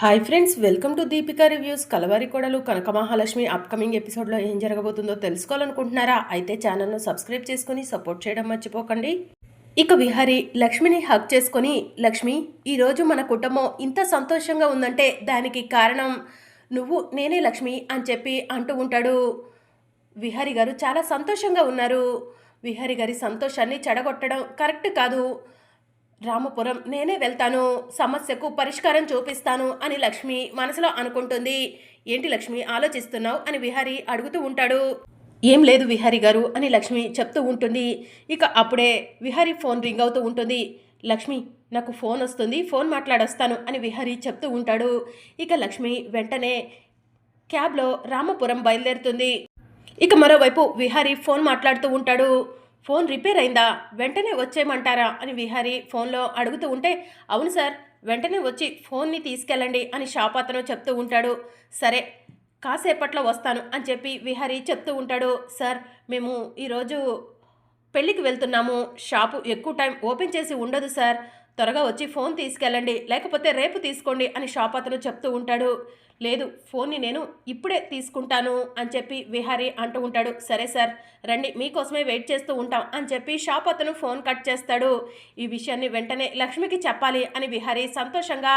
Hi friends welcome to Deepika reviews Kalavari Kodalu Kanaka Mahalakshmi upcoming ఎపిసోడ్లో ఏం జరగబోతుందో తెలుసుకోవాలనుకుంటున్నారా? అయితే ఛానల్ను సబ్స్క్రైబ్ చేసుకుని సపోర్ట్ చేయడం మర్చిపోకండి. ఇక విహారి లక్ష్మిని హక్ చేసుకొని లక్ష్మి ఈరోజు మన కుటుంబం ఇంత సంతోషంగా ఉందంటే దానికి కారణం నువ్వు నేనే లక్ష్మి అని చెప్పి అంటూ ఉంటాడు. విహారి గారు చాలా సంతోషంగా ఉన్నారు. విహారి గారి సంతోషాన్ని చెడగొట్టడం కరెక్ట్ కాదు. రామపురం నేనే వెళ్తాను సమస్యకు పరిష్కారం చూపిస్తాను అని లక్ష్మి మనసులో అనుకుంటుంది. ఏంటి లక్ష్మి ఆలోచిస్తున్నావు అని విహారి అడుగుతూ ఉంటాడు. ఏం లేదు విహారి గారు అని లక్ష్మి చెప్తూ ఉంటుంది. ఇక అప్పుడే విహారి ఫోన్ రింగ్ అవుతూ ఉంటుంది. లక్ష్మి నాకు ఫోన్ వస్తుంది ఫోన్ మాట్లాడొస్తాను అని విహారి చెప్తూ ఉంటాడు. ఇక లక్ష్మి వెంటనే క్యాబ్లో రామపురం బయలుదేరుతుంది. ఇక మరోవైపు విహారీ ఫోన్ మాట్లాడుతూ ఉంటాడు. ఫోన్ రిపేర్ అయిందా? వెంటనే వచ్చేయమంటారా? అని విహారీ ఫోన్లో అడుగుతూ ఉంటే అవును సార్ వెంటనే వచ్చి ఫోన్ని తీసుకెళ్ళండి అని షాప్ అతను చెప్తూ ఉంటాడు. సరే కాసేపట్లో వస్తాను అని చెప్పి విహారీ చెప్తూ ఉంటాడు. సార్ మేము ఈరోజు పెళ్ళికి వెళ్తున్నాము. షాపు ఎక్కువ టైం ఓపెన్ చేసి ఉండదు సార్. త్వరగా వచ్చి ఫోన్ తీసుకెళ్ళండి లేకపోతే రేపు తీసుకోండి అని షాప్ అతను చెప్తూ ఉంటాడు. లేదు ఫోన్ని నేను ఇప్పుడే తీసుకుంటాను అని చెప్పి విహారీ అంటూ ఉంటాడు. సరే సార్ రండి మీకోసమే వెయిట్ చేస్తూ ఉంటాం అని చెప్పి షాప్ అతను ఫోన్ కట్ చేస్తాడు. ఈ విషయాన్ని వెంటనే లక్ష్మికి చెప్పాలి అని విహారీ సంతోషంగా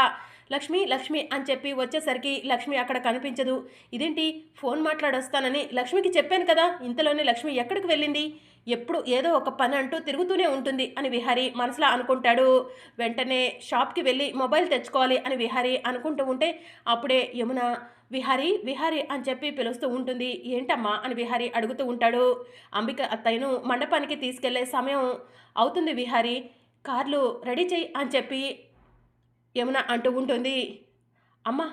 లక్ష్మి లక్ష్మి అని చెప్పి వచ్చేసరికి లక్ష్మి అక్కడ కనిపించదు. ఇదేంటి? ఫోన్ మాట్లాడొస్తానని లక్ష్మికి చెప్పాను కదా ఇంతలోనే లక్ష్మి ఎక్కడికి వెళ్ళింది? ఎప్పుడు ఏదో ఒక పని అంటూ తిరుగుతూనే ఉంటుంది అని విహారీ మనసులో అనుకుంటాడు. వెంటనే షాప్కి వెళ్ళి మొబైల్ తెచ్చుకోవాలి అని విహారీ అనుకుంటూ ఉంటే అప్పుడే యమున విహారీ విహారీ అని చెప్పి పిలుస్తూ ఉంటుంది. ఏంటమ్మా? అని విహారీ అడుగుతూ ఉంటాడు. అంబిక అత్తయ్యను మండపానికి తీసుకెళ్ళే సమయం అవుతుంది విహారీ. కార్లు రెడీ చేయి అని చెప్పి యమున అంటూ ఉంటుంది. అమ్మా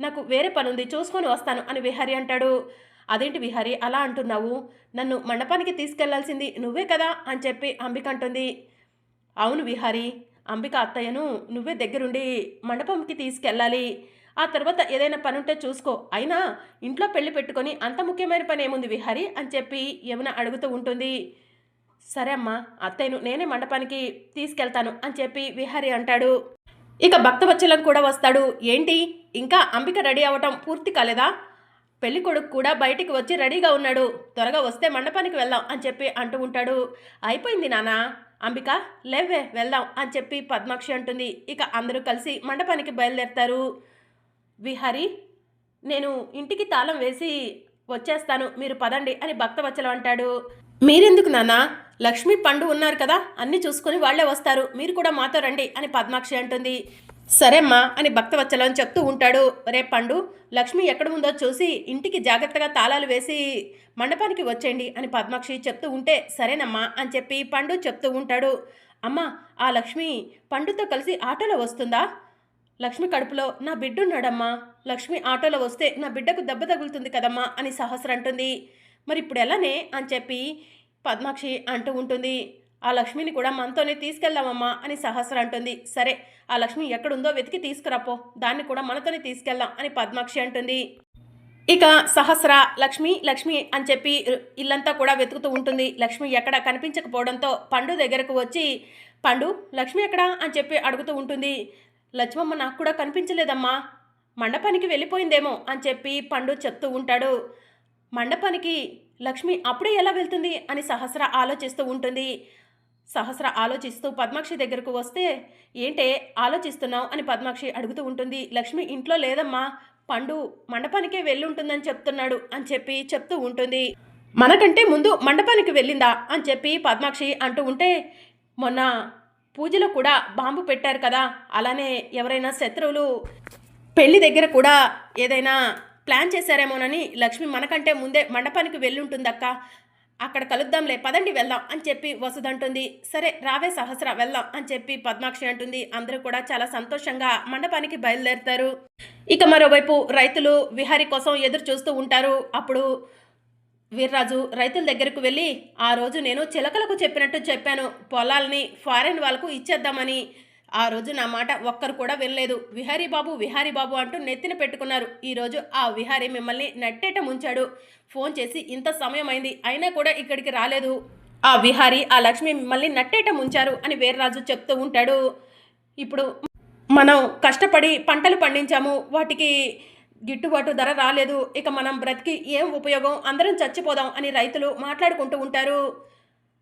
నాకు వేరే పని ఉంది చూసుకొని వస్తాను అని విహారీ అంటాడు. అదేంటి విహారీ అలా అంటున్నావు? నన్ను మండపానికి తీసుకెళ్ళాల్సింది నువ్వే కదా అని చెప్పి అంబిక అంటుంది. అవును విహారీ అంబిక అత్తయ్యను నువ్వే దగ్గరుండి మండపంకి తీసుకెళ్ళాలి. ఆ తర్వాత ఏదైనా పని ఉంటే చూసుకో. అయినా ఇంట్లో పెళ్ళి పెట్టుకొని అంత ముఖ్యమైన పని ఏముంది విహారీ అని చెప్పి యమున అడుగుతూ ఉంటుంది. సరే అమ్మా అత్తయ్యను నేనే మండపానికి తీసుకెళ్తాను అని చెప్పి విహారీ అంటాడు. ఇక భక్తవచ్చలం కూడా వస్తాడు. ఏంటి? ఇంకా అంబిక రెడీ అవ్వటం పూర్తి కాలేదా? పెళ్ళి కొడుకు కూడా బయటికి వచ్చి రెడీగా ఉన్నాడు. త్వరగా వస్తే మండపానికి వెళ్దాం అని చెప్పి అంటూ ఉంటాడు. అయిపోయింది నానా అంబిక లేవే వెళ్దాం అని చెప్పి పద్మాక్షి అంటుంది. ఇక అందరూ కలిసి మండపానికి బయలుదేరతారు. విహారి నేను ఇంటికి తాళం వేసి వచ్చేస్తాను. మీరు పదండి అని భక్తవచ్చలం అంటాడు. మీరెందుకు నానా లక్ష్మి పండు ఉన్నారు కదా అన్ని చూసుకొని వాళ్ళే వస్తారు. మీరు కూడా మాతో రండి అని పద్మాక్షి అంటుంది. సరేమ్మా అని భక్తవత్సలం చెప్తూ ఉంటాడు. రే పండు లక్ష్మి ఎక్కడ ఉందో చూసి ఇంటికి జాగ్రత్తగా తాళాలు వేసి మండపానికి వచ్చేయండి అని పద్మాక్షి చెప్తూ ఉంటే సరేనమ్మా అని చెప్పి పండు చెప్తూ ఉంటాడు. అమ్మా ఆ లక్ష్మి పండుతో కలిసి ఆటోలో వస్తుందా? లక్ష్మి కడుపులో నా బిడ్డున్నాడమ్మా. లక్ష్మి ఆటోలో వస్తే నా బిడ్డకు దెబ్బ తగులుతుంది కదమ్మా అని సహస్ర అంటుంది. మరి ఇప్పుడు ఎలానే అని చెప్పి పద్మాక్షి అంటూ ఉంటుంది. ఆ లక్ష్మిని కూడా మనతోనే తీసుకెళ్దామమ్మా అని సహస్ర అంటుంది. సరే ఆ లక్ష్మి ఎక్కడుందో వెతికి తీసుకురాపో దాన్ని కూడా మనతోనే తీసుకెళ్దాం అని పద్మాక్షి అంటుంది. ఇక సహస్ర లక్ష్మి లక్ష్మి అని చెప్పి ఇల్లంతా కూడా వెతుకుతూ ఉంటుంది. లక్ష్మి ఎక్కడ కనిపించకపోవడంతో పండు దగ్గరకు వచ్చి పండు లక్ష్మి ఎక్కడా? అని చెప్పి అడుగుతూ ఉంటుంది. లక్ష్మమ్మ నాకు కూడా కనిపించలేదమ్మా. మండపానికి వెళ్ళిపోయిందేమో అని చెప్పి పండు చెప్తూ ఉంటాడు. మండపానికి? లక్ష్మి అప్పుడే ఎలా వెళ్తుంది? అని సహస్ర ఆలోచిస్తూ ఉంటుంది. సహస్ర ఆలోచిస్తూ పద్మాక్షి దగ్గరకు వస్తే ఏంటే ఆలోచిస్తున్నావు? అని పద్మాక్షి అడుగుతూ ఉంటుంది. లక్ష్మి ఇంట్లో లేదమ్మా. పండు మండపానికే వెళ్ళుంటుందని చెప్తున్నాడు అని చెప్పి చెప్తూ ఉంటుంది. మనకంటే ముందు మండపానికి వెళ్ళిందా? అని చెప్పి పద్మాక్షి అంటూ ఉంటే మొన్న పూజలో కూడా బాంబు పెట్టారు కదా. అలానే ఎవరైనా శత్రువులు పెళ్ళి దగ్గర కూడా ఏదైనా ప్లాన్ చేశారేమోనని లక్ష్మి మనకంటే ముందే మండపానికి వెళ్ళుంటుందక్క. అక్కడ కలుద్దాంలే పదండి వెళ్దాం అని చెప్పి వసుదంటుంది సరే రావే సహస్ర వెళ్దాం అని చెప్పి పద్మాక్షి అంటుంది. అందరూ కూడా చాలా సంతోషంగా మండపానికి బయలుదేరుతారు. ఇక మరోవైపు రైతులు విహారీ కోసం ఎదురు చూస్తూ ఉంటారు. అప్పుడు వీర్రాజు రైతుల దగ్గరకు వెళ్ళి ఆ రోజు నేను చిలకలకు చెప్పినట్టు చెప్పాను. పొలాల్ని ఫారెన్ వాళ్ళకు ఇచ్చేద్దామని ఆ రోజు నా మాట ఒక్కరు కూడా వినలేదు. విహారీ బాబు బాబు అంటూ నెత్తిన పెట్టుకున్నారు. ఈరోజు ఆ విహారీ మిమ్మల్ని నట్టేట ముంచాడు. ఫోన్ చేసి ఇంత సమయం అయింది అయినా కూడా ఇక్కడికి రాలేదు. ఆ విహారీ ఆ లక్ష్మి మిమ్మల్ని నట్టేట ముంచారు అని వీర్రాజు చెప్తూ ఉంటాడు. ఇప్పుడు మనం కష్టపడి పంటలు పండించాము. వాటికి గిట్టుబాటు ధర రాలేదు. ఇక మనం బ్రతికి ఏం ఉపయోగం? అందరం చచ్చిపోదాం అని రైతులు మాట్లాడుకుంటూ ఉంటారు.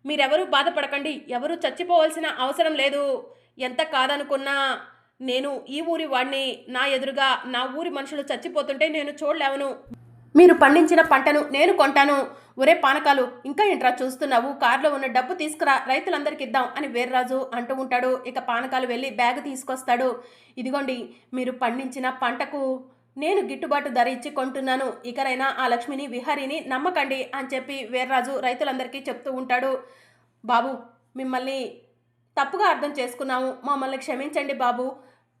మీరెవరూ బాధపడకండి. ఎవరు చచ్చిపోవాల్సిన అవసరం లేదు. ఎంత కాదనుకున్నా నేను ఈ ఊరి వాడిని నా ఎదురుగా నా ఊరి మనుషులు చచ్చిపోతుంటే నేను చూడలేవను. మీరు పండించిన పంటను నేను కొంటాను. ఒరే పానకాలు ఇంకా ఏంట్రా చూస్తున్నావు? కారులో ఉన్న డబ్బు తీసుకురా రైతులందరికి ఇద్దాం అని వీర్రాజు అంటూ ఉంటాడు. ఇక పానకాలు వెళ్ళి బ్యాగ్ తీసుకొస్తాడు. ఇదిగోండి మీరు పండించిన పంటకు నేను గిట్టుబాటు ధర ఇచ్చి కొంటున్నాను. ఇకరైనా ఆ లక్ష్మిని విహారిని నమ్మకండి అని చెప్పి వీర్రాజు రైతులందరికీ చెప్తూ ఉంటాడు. బాబు మిమ్మల్ని తప్పుగా అర్థం చేసుకున్నాము. మమ్మల్ని క్షమించండి బాబు.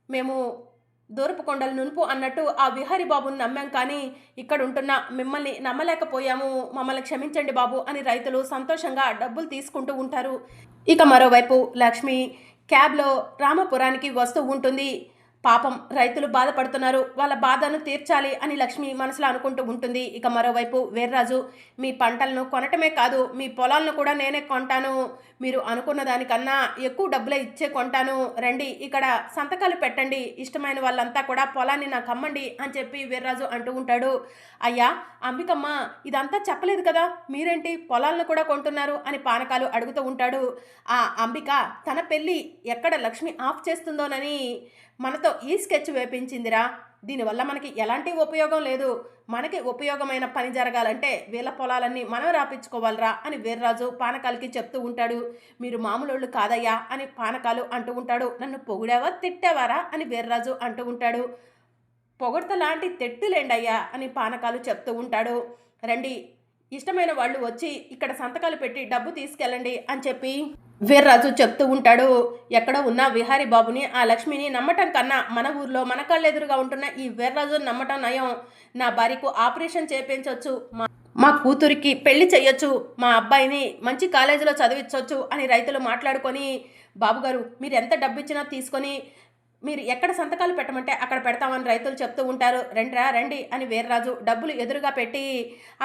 మేము దూరపు కొండలు నునుపు అన్నట్టు ఆ విహారి బాబుని నమ్మాం కానీ ఇక్కడ ఉంటున్న మిమ్మల్ని నమ్మలేకపోయాము. మమ్మల్ని క్షమించండి బాబు అని రైతులు సంతోషంగా డబ్బులు తీసుకుంటూ ఉంటారు. ఇక మరోవైపు లక్ష్మి క్యాబ్లో రామపురానికి వస్తూ ఉంటుంది. పాపం రైతులు బాధపడుతున్నారు. వాళ్ళ బాధను తీర్చాలి అని లక్ష్మి మనసులో అనుకుంటూ ఉంటుంది. ఇక మరోవైపు వీర్రాజు మీ పంటలను కొనటమే కాదు మీ పొలాలను కూడా నేనే కొంటాను. మీరు అనుకున్న దానికన్నా ఎక్కువ డబ్బులే ఇచ్చే కొంటాను. రండి ఇక్కడ సంతకాలు పెట్టండి. ఇష్టమైన వాళ్ళంతా కూడా పొలాన్ని నాకు అమ్మండి అని చెప్పి వీర్రాజు అంటూ ఉంటాడు. అయ్యా అంబికమ్మ ఇదంతా చెప్పలేదు కదా. మీరేంటి పొలాలను కూడా కొంటున్నారు అని పానకాలు అడుగుతూ ఉంటాడు. ఆ అంబిక తన పెళ్ళి ఎక్కడ లక్ష్మి ఆఫ్ చేస్తుందోనని మనతో ఈ స్కెచ్ వేపించిందిరా. దీనివల్ల మనకి ఎలాంటి ఉపయోగం లేదు. మనకి ఉపయోగమైన పని జరగాలంటే వీళ్ళ పొలాలన్నీ మనం రాపించుకోవాలరా అని వీర్రాజు పానకాలకి చెప్తూ ఉంటాడు. మీరు మామూలు కాదయ్యా అని పానకాలు అంటూ ఉంటాడు. నన్ను పొగిడావా తిట్టావారా అని వీర్రాజు అంటూ ఉంటాడు. పొగడత లాంటి తెట్టులేండయ్యా అని పానకాలు చెప్తూ ఉంటాడు. రండి ఇష్టమైన వాళ్ళు వచ్చి ఇక్కడ సంతకాలు పెట్టి డబ్బు తీసుకెళ్ళండి అని చెప్పి వీర్రాజు చెప్తూ ఉంటాడు. ఎక్కడో ఉన్న విహారీ బాబుని ఆ లక్ష్మిని నమ్మటం కన్నా మన ఊర్లో మన కళ్ళెదురుగా ఉంటున్న ఈ వీర్రాజు నమ్మటం నయం. నా భార్యకు ఆపరేషన్ చేపించవచ్చు మా మా కూతురికి పెళ్ళి చేయొచ్చు మా అబ్బాయిని మంచి కాలేజీలో చదివించవచ్చు అని రైతులు మాట్లాడుకొని బాబుగారు మీరు ఎంత డబ్బు ఇచ్చినా తీసుకొని మీరు ఎక్కడ సంతకాలు పెట్టమంటే అక్కడ పెడతామని రైతులు చెప్తూ ఉంటారు. రండిరా రండి అని వీర్రాజు డబ్బులు ఎదురుగా పెట్టి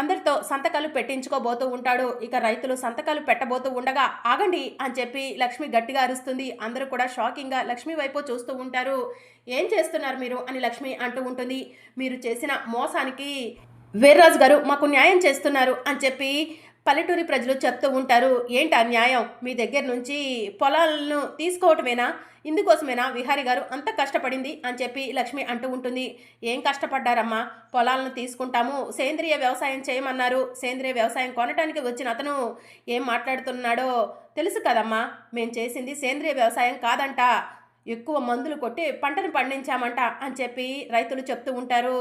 అందరితో సంతకాలు పెట్టించుకోబోతూ ఉంటాడు. ఇక రైతులు సంతకాలు పెట్టబోతూ ఉండగా ఆగండి అని చెప్పి లక్ష్మి గట్టిగా అరుస్తుంది. అందరూ కూడా షాకింగ్గా లక్ష్మి వైపు చూస్తూ ఉంటారు. ఏం చేస్తున్నారు మీరు అని లక్ష్మి అంటూ ఉంటుంది. మీరు చేసిన మోసానికి వీర్రాజు గారు మాకు న్యాయం చేస్తున్నారు అని చెప్పి పల్లెటూరి ప్రజలు చెప్తూ ఉంటారు ఏంటి ఆ న్యాయం మీ దగ్గర నుంచి పొలాలను తీసుకోవటమేనా? ఇందుకోసమేనా? విహారి గారు అంత కష్టపడింది అని చెప్పి లక్ష్మి అంటూ ఉంటుంది. ఏం కష్టపడ్డారమ్మా? పొలాలను తీసుకుంటాము సేంద్రియ వ్యవసాయం చేయమన్నారు. సేంద్రియ వ్యవసాయం కొనటానికి వచ్చిన అతను ఏం మాట్లాడుతున్నాడో తెలుసు కదమ్మా? మేము చేసింది సేంద్రియ వ్యవసాయం కాదంట. ఎక్కువ మందులు కొట్టి పంటను పండించామంట అని చెప్పి రైతులు చెప్తూ ఉంటారు.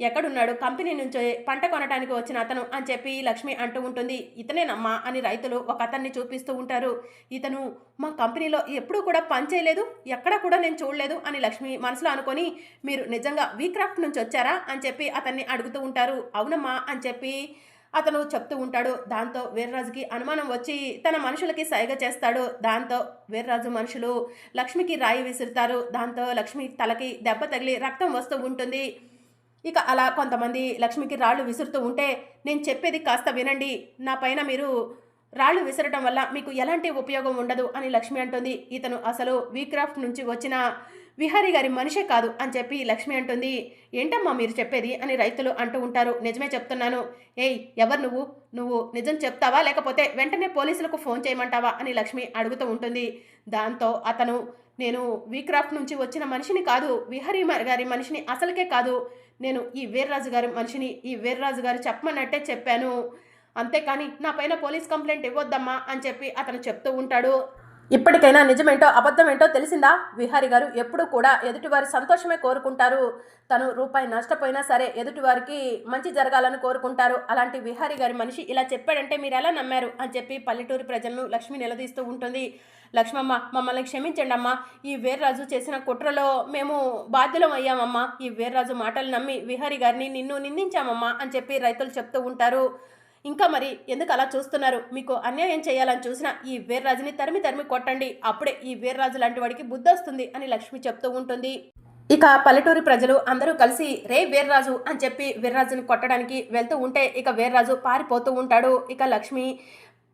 ఎక్కడున్నాడు? కంపెనీ నుంచి పంట కొనడానికి వచ్చిన అతను అని చెప్పి లక్ష్మి అంటూ ఉంటుంది. ఇతనేనమ్మా అని రైతులు ఒక అతన్ని చూపిస్తూ ఉంటారు. ఇతను మా కంపెనీలో ఎప్పుడూ కూడా పని చేయలేదు ఎక్కడ కూడా నేను చూడలేదు అని లక్ష్మి మనసులో అనుకొని మీరు నిజంగా వీక్రాఫ్ట్ నుంచి వచ్చారా? అని చెప్పి అతన్ని అడుగుతూ ఉంటారు. అవునమ్మా అని చెప్పి అతను చెప్తూ ఉంటాడు. దాంతో వీర్రాజుకి అనుమానం వచ్చి తన మనుషులకి సైగ చేస్తాడు. దాంతో వీర్రాజు మనుషులు లక్ష్మికి రాయి విసురుతారు. దాంతో లక్ష్మి తలకి దెబ్బ తగిలి రక్తం వస్తూ ఉంటుంది. ఇక అలా కొంతమంది లక్ష్మికి రాళ్ళు విసురుతూ ఉంటే నేను చెప్పేది కాస్త వినండి. నా పైన మీరు రాళ్ళు విసరటం వల్ల మీకు ఎలాంటి ఉపయోగం ఉండదు అని లక్ష్మి అంటుంది. ఇతను అసలు వీక్రాఫ్ట్ నుంచి వచ్చిన విహారీ గారి మనిషే కాదు అని చెప్పి లక్ష్మి అంటుంది. ఏంటమ్మా మీరు చెప్పేది అని రైతులు అంటూ ఉంటారు. నిజమే చెప్తున్నాను. ఏయ్ ఎవరు నువ్వు? నువ్వు నిజం చెప్తావా? లేకపోతే వెంటనే పోలీసులకు ఫోన్ చేయమంటావా? అని లక్ష్మి అడుగుతూ ఉంటుంది. దాంతో అతను నేను వీక్రాఫ్ట్ నుంచి వచ్చిన మనిషిని కాదు విహరీ గారి మనిషిని అసలుకే కాదు. నేను ఈ వీర్రాజు గారి మనిషిని ఈ వీర్రాజు గారు చెప్పమన్నట్టే చెప్పాను. అంతేకాని నా పైన పోలీస్ కంప్లైంట్ ఇవ్వద్దమ్మా అని చెప్పి అతను చెప్తూ ఉంటాడు. ఇప్పటికైనా నిజమేంటో అబద్ధమేంటో తెలిసిందా? విహారి గారు ఎప్పుడూ కూడా ఎదుటివారి సంతోషమే కోరుకుంటారు. తను రూపాయి నష్టపోయినా సరే ఎదుటివారికి మంచి జరగాలని కోరుకుంటారు. అలాంటి విహారి గారి మనిషి ఇలా చెప్పాడంటే మీరు ఎలా నమ్మారు? అని చెప్పి పల్లెటూరు ప్రజలను లక్ష్మి నిలదీస్తూ ఉంటుంది. లక్ష్మమ్మ మమ్మల్ని క్షమించండి అమ్మా ఈ వీర్రాజు చేసిన కుట్రలో మేము బాధ్యులం అయ్యామమ్మా. ఈ వీర్రాజు మాటలు నమ్మి విహారి గారిని నిన్ను నిందించామమ్మా అని చెప్పి రైతులు చెప్తూ ఉంటారు. ఇంకా మరి ఎందుకు అలా చూస్తున్నారు? మీకు అన్యాయం చేయాలని చూసిన ఈ వీర్రాజుని తరిమి తరిమి కొట్టండి. అప్పుడే ఈ వీర్రాజు లాంటి వాడికి బుద్ధి వస్తుంది అని లక్ష్మి చెప్తూ ఉంటుంది. ఇక పల్లెటూరి ప్రజలు అందరూ కలిసి రే వీర్రాజు అని చెప్పి వీర్రాజుని కొట్టడానికి వెళ్తూ ఉంటే ఇక వీర్రాజు పారిపోతూ ఉంటాడు. ఇక లక్ష్మి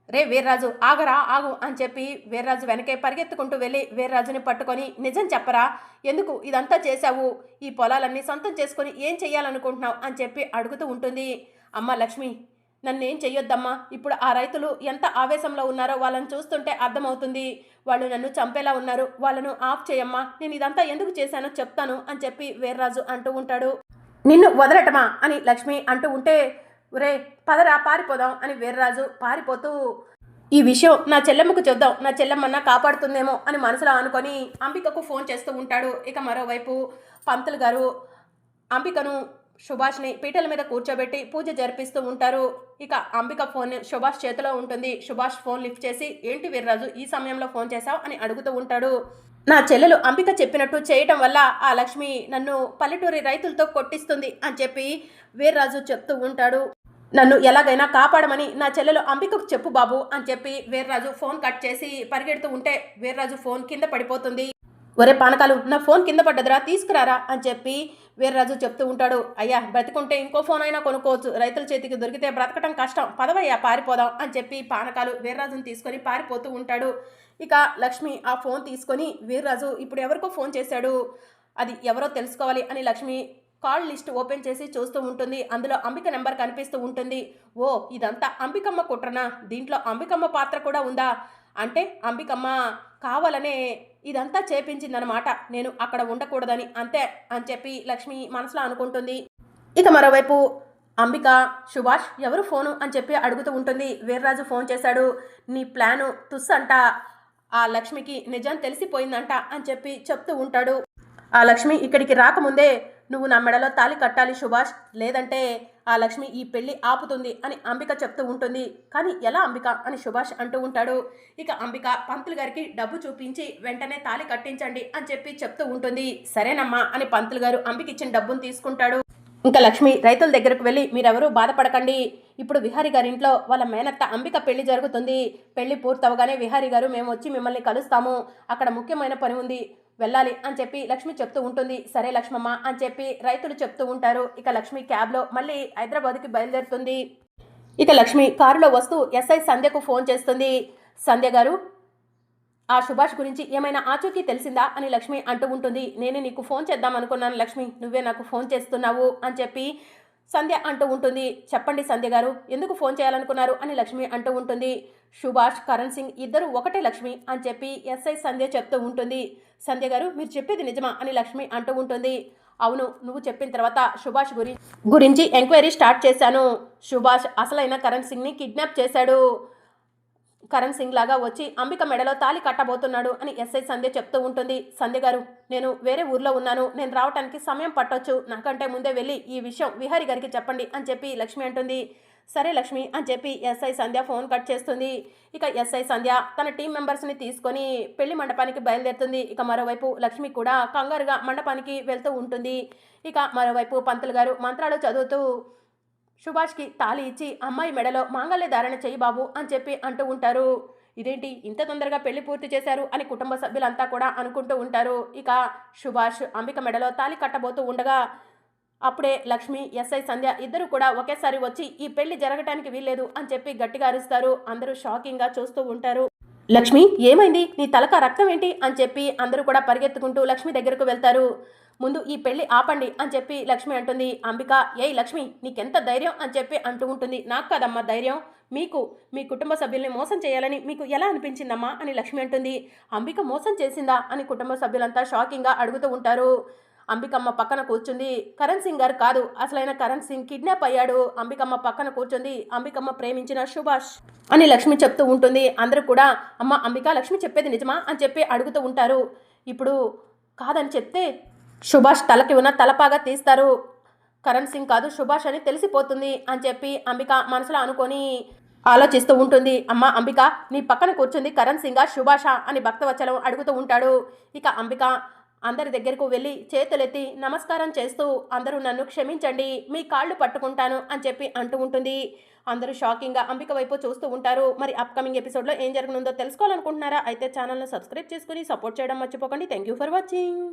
రే వీర్రాజు ఆగరా ఆగు అని చెప్పి వీర్రాజు వెనకే పరిగెత్తుకుంటూ వెళ్ళి వీర్రాజుని పట్టుకొని నిజం చెప్పరా? ఎందుకు ఇదంతా చేశావు? ఈ పొలాలన్నీ సొంతం చేసుకొని ఏం చెయ్యాలనుకుంటున్నావు? అని చెప్పి అడుగుతూ ఉంటుంది. అమ్మ లక్ష్మి నన్నేం చెయ్యొద్దమ్మా. ఇప్పుడు ఆ రైతులు ఎంత ఆవేశంలో ఉన్నారో వాళ్ళని చూస్తుంటే అర్థమవుతుంది. వాళ్ళు నన్ను చంపేలా ఉన్నారు. వాళ్ళను ఆఫ్ చేయమ్మా. నేను ఇదంతా ఎందుకు చేశానో చెప్తాను అని చెప్పి వీర్రాజు అంటూ ఉంటాడు. నిన్ను వదలటమా? అని లక్ష్మి అంటూ ఉంటే ఒరే పదరా పారిపోదాం అని వీర్రాజు పారిపోతూ ఈ విషయం నా చెల్లెమ్మకు చెప్దాం నా చెల్లెమ్మన్న కాపాడుతుందేమో అని మనసులో అనుకొని అంబికకు ఫోన్ చేస్తూ ఉంటాడు. ఇక మరోవైపు పంతులు గారు అంబికను సుభాష్ని పీటల మీద కూర్చోబెట్టి పూజ జరిపిస్తూ ఉంటారు. ఇక అంబిక ఫోన్ సుభాష్ చేతిలో ఉంటుంది. సుభాష్ ఫోన్ లిఫ్ట్ చేసి ఏంటి వీర్రాజు ఈ సమయంలో ఫోన్ చేశావు? అని అడుగుతూ ఉంటాడు. నా చెల్లెలు అంబిక చెప్పినట్టు చేయటం వల్ల ఆ లక్ష్మి నన్ను పల్లెటూరి రైతులతో కొట్టిస్తుంది అని చెప్పి వీర్రాజు చెప్తూ ఉంటాడు. నన్ను ఎలాగైనా కాపాడమని నా చెల్లెలు అంబికకు చెప్పు బాబు అని చెప్పి వీర్రాజు ఫోన్ కట్ చేసి పరిగెడుతూ ఉంటే వీర్రాజు ఫోన్ కింద పడిపోతుంది. ఒరే పానకాలు నా ఫోన్ కింద పడ్డదిరా తీసుకురారా అని చెప్పి వీర్రాజు చెప్తూ ఉంటాడు. అయ్యా బ్రతికుంటే ఇంకో ఫోన్ అయినా కొనుక్కోవచ్చు. రైతుల చేతికి దొరికితే బ్రతకటం కష్టం. పదవయ్యా పారిపోదాం అని చెప్పి పానకాలు వీర్రాజును తీసుకొని పారిపోతూ ఉంటాడు. ఇక లక్ష్మి ఆ ఫోన్ తీసుకొని వీర్రాజు ఇప్పుడు ఎవరికో ఫోన్ చేశాడు. అది ఎవరో తెలుసుకోవాలి అని లక్ష్మి కాల్ లిస్ట్ ఓపెన్ చేసి చూస్తూ ఉంటుంది. అందులో అంబిక నెంబర్ కనిపిస్తూ ఉంటుంది. ఓ ఇదంతా అంబికమ్మ కుట్రనా? దీంట్లో అంబికమ్మ పాత్ర కూడా ఉందా? అంటే అంబికమ్మ కావాలనే ఇదంతా చేపించిందనమాట. నేను అక్కడ ఉండకూడదని అంతే అని చెప్పి లక్ష్మి మనసులో అనుకుంటుంది. ఇక మరోవైపు అంబిక సుభాష్ ఎవరు ఫోను అని చెప్పి అడుగుతూ ఉంటుంది. వీర్రాజు ఫోన్ చేశాడు. నీ ప్లాను తుస్ అంట. ఆ లక్ష్మికి నిజం తెలిసిపోయిందంట అని చెప్పి చెప్తూ ఉంటాడు. ఆ లక్ష్మి ఇక్కడికి రాకముందే నువ్వు నా మెడలో తాలి కట్టాలి సుభాష్. లేదంటే ఆ లక్ష్మి ఈ పెళ్ళి ఆపుతుంది అని అంబిక చెప్తూ ఉంటుంది. కానీ ఎలా అంబిక? అని సుభాష్ అంటూ ఉంటాడు. ఇక అంబిక పంతులు గారికి డబ్బు చూపించి వెంటనే తాలి కట్టించండి అని చెప్పి చెప్తూ ఉంటుంది. సరేనమ్మా అని పంతులు గారు అంబిక ఇచ్చిన డబ్బును తీసుకుంటాడు. ఇంకా లక్ష్మి రైతుల దగ్గరకు వెళ్ళి మీరెవరూ బాధపడకండి. ఇప్పుడు విహారి గారి ఇంట్లో వాళ్ళ మేనత్త అంబిక పెళ్ళి జరుగుతుంది. పెళ్ళి పూర్తవగానే విహారి గారు మేము వచ్చి మిమ్మల్ని కలుస్తాము. అక్కడ ముఖ్యమైన పని ఉంది. వెళ్ళాలి అని చెప్పి లక్ష్మి చెప్తూ ఉంటుంది. సరే లక్ష్మమ్మ అని చెప్పి రైతులు చెప్తూ ఉంటారు. ఇక లక్ష్మి క్యాబ్లో మళ్ళీ హైదరాబాద్కి బయలుదేరుతుంది. ఇక లక్ష్మి కారులో వస్తూ ఎస్ఐ సంధ్యకు ఫోన్ చేస్తుంది. సంధ్య గారు ఆ సుభాష్ గురించి ఏమైనా ఆచూకీ తెలిసిందా? అని లక్ష్మి అంటూ ఉంటుంది. నేను నీకు ఫోన్ చేద్దాం అనుకున్నాను లక్ష్మి. నువ్వే నాకు ఫోన్ చేస్తున్నావు అని చెప్పి సంధ్య అంటూ ఉంటుంది. చెప్పండి సంధ్య గారు ఎందుకు ఫోన్ చేయాలనుకున్నారు అని లక్ష్మి అంటూ ఉంటుంది. సుభాష్ కరణ్ సింగ్ ఇద్దరు ఒకటే లక్ష్మి అని చెప్పి ఎస్ఐ సంధ్య చెప్తూ ఉంటుంది. సంధ్య గారు మీరు చెప్పేది నిజమా అని లక్ష్మి అంటూ ఉంటుంది. అవును నువ్వు చెప్పిన తర్వాత సుభాష్ గురి గురించి ఎంక్వైరీ స్టార్ట్ చేశాను. సుభాష్ అసలైన కరణ్ సింగ్ని కిడ్నాప్ చేశాడు. కరణ్ సింగ్ లాగా వచ్చి అంబిక మెడలో తాలి కట్టబోతున్నాడు అని ఎస్ఐ సంధ్య చెప్తూ ఉంటుంది. సంధ్య గారు నేను వేరే ఊర్లో ఉన్నాను. నేను రావడానికి సమయం పట్టొచ్చు. నాకంటే ముందే వెళ్ళి ఈ విషయం విహారి గారికి చెప్పండి అని చెప్పి లక్ష్మి అంటుంది. సరే లక్ష్మి అని చెప్పి ఎస్ఐ సంధ్య ఫోన్ కట్ చేస్తుంది. ఇక ఎస్ఐ సంధ్య తన టీం మెంబర్స్ని తీసుకొని పెళ్ళి మండపానికి బయలుదేరుతుంది. ఇక మరోవైపు లక్ష్మి కూడా కంగారుగా మండపానికి వెళ్తూ ఉంటుంది. ఇక మరోవైపు పంతులు గారు మంత్రాలు చదువుతూ సుభాష్కి తాళి ఇచ్చి అమ్మాయి మెడలో మాంగళ్య ధారణ చెయ్యి బాబు అని చెప్పి అంటూ ఉంటారు. ఇదేంటి? ఇంత తొందరగా పెళ్ళి పూర్తి చేశారు అని కుటుంబ సభ్యులంతా కూడా అనుకుంటూ ఉంటారు. ఇక సుభాష్ అంబిక మెడలో తాళి కట్టబోతూ ఉండగా అప్పుడే లక్ష్మి ఎస్ఐ సంధ్య ఇద్దరు కూడా ఒకేసారి వచ్చి ఈ పెళ్ళి జరగటానికి వీల్లేదు అని చెప్పి గట్టిగా అరుస్తారు. అందరూ షాకింగ్గా చూస్తూ ఉంటారు. లక్ష్మి ఏమైంది? నీ తలక రక్తం ఏంటి? అని చెప్పి అందరూ కూడా పరిగెత్తుకుంటూ లక్ష్మి దగ్గరకు వెళ్తారు. ముందు ఈ పెళ్ళి ఆపండి అని చెప్పి లక్ష్మి అంటుంది. అంబిక ఏ లక్ష్మి నీకెంత ధైర్యం? అని చెప్పి అంటూ ఉంటుంది. నాకు కాదమ్మా ధైర్యం. మీకు మీ కుటుంబ సభ్యుల్ని మోసం చేయాలని మీకు ఎలా అనిపించిందమ్మా? అని లక్ష్మి అంటుంది. అంబిక మోసం చేసిందా? అని కుటుంబ సభ్యులంతా షాకింగ్గా అడుగుతూ ఉంటారు. అంబికమ్మ పక్కన కూర్చుంది. కరణ్ సింగ్ గారు కాదు. అసలైన కరణ్ సింగ్ కిడ్నాప్ అయ్యాడు. అంబికమ్మ పక్కన కూర్చుంది. అంబికమ్మ ప్రేమించిన సుభాష్ అని లక్ష్మి చెప్తూ ఉంటుంది. అందరూ కూడా అమ్మ అంబిక లక్ష్మి చెప్పేది నిజమా? అని చెప్పి అడుగుతూ ఉంటారు. ఇప్పుడు కాదని చెప్తే సుభాష్ తలకి ఉన్న తలపాగా తీస్తారు. కరణ్ సింగ్ కాదు సుభాష్ అని తెలిసిపోతుంది అని చెప్పి అంబిక మనసులో అనుకొని ఆలోచిస్తూ ఉంటుంది. అమ్మ అంబిక నీ పక్కన కూర్చుంది కరణ్ సింగా సుభాష అని భక్తవచ్చలం అడుగుతూ ఉంటాడు. ఇక అంబిక అందరి దగ్గరకు వెళ్ళి చేతులెత్తి నమస్కారం చేస్తూ అందరూ నన్ను క్షమించండి మీ కాళ్ళు పట్టుకుంటాను అని చెప్పి అంటూ ఉంటుంది. అందరూ షాకింగ్గా అంబిక వైపు చూస్తూ ఉంటారు. మరి అప్కమింగ్ ఎపిసోడ్లో ఏం జరగనుందో తెలుసుకోవాలనుకుంటున్నారా? అయితే ఛానల్ను సబ్స్క్రైబ్ చేసుకుని సపోర్ట్ చేయడం మర్చిపోకండి. Thank you for watching.